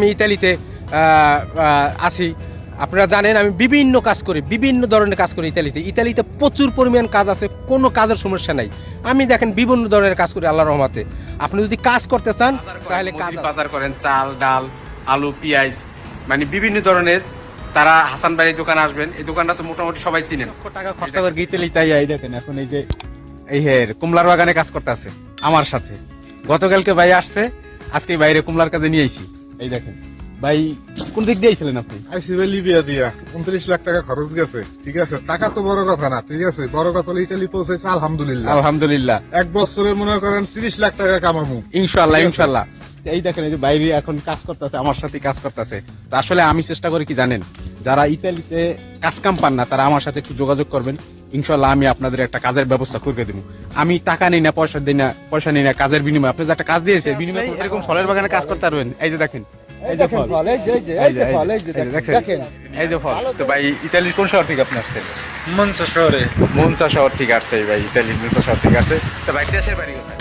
আমি ইতালিতে আহ, আপনারা জানেন আমি বিভিন্ন কাজ করি বিভিন্ন ধরনের কাজ করি ইতালিতে। ইতালিতে প্রচুর পরিমাণ কাজ আছে কোনো কাজের সমস্যা নাই। আমি দেখেন বিভিন্ন ধরনের কাজ করি আল্লাহ রহমাতে। আপনি যদি কাজ করতে চান তাহলে বাজার করেন চাল ডাল আলু পেঁয়াজ মানে বিভিন্ন ধরনের তারা হাসান বাড়ির দোকানে আসবেন। এই দোকানটা তো মোটামুটি সবাই চিনেন। টাকা খরচা করে ইতালিতে এই দেখেন এখন এই যে এই হের কুমলার বাগানে কাজ করতে আছে আমার সাথে। গতকালকে ভাই আসছে আজকে বাইরে কুমলার কাজে নিয়ে আইছি। এই দেখেন। ভাই কোন দিক দিয়ে আইছিলেন আপনি? আইসি ভাই লিবিয়া দিয়া। উনত্রিশ লাখ টাকা খরচ গেছে ঠিক আছে? টাকা তো বড় কথা না ঠিক আছে? বড় কথা হলো ইটালি পৌঁছেছে আলহামদুলিল্লাহ। আলহামদুলিল্লাহ। এক বছরে মনে করেন তিরিশ লাখ টাকা কামামু। ইনশাল্লাহ ইনশাল্লাহ এই দেখেন এই যে বাইরে এখন কাজ করতেছে আমার সাথে কাজ করতেছে। তো আসলে আমি চেষ্টা করি কি জানেন যারা ইতালিতে কাজ কাম পান না তারা আমার সাথে একটু যোগাযোগ করবেন। ইনশাল্লাহ আমি আপনাদের একটা কাজের ব্যবস্থা করে দেবো। আমি টাকা নিই না পয়সা দিই না পয়সা নিই না কাজের বিনিময়ে। আপনি যে একটা কাজ দিয়েছে বিনিময়ে এরকম ফলের বাগানে কাজ করতে পারবেন। এই যে দেখেন এই যে ফল এই যে এই যে ফল এই যে দেখেন। এই যে ফল তো ভাই ইতালির কোন শহর থেকে আপনি আসছেন? মনসা শহরে। মনসা শহর থেকে আসছে ভাই ইতালির মনসা শহর থেকে আসছে। তো ভাই দেশের বাড়ি কোথায়?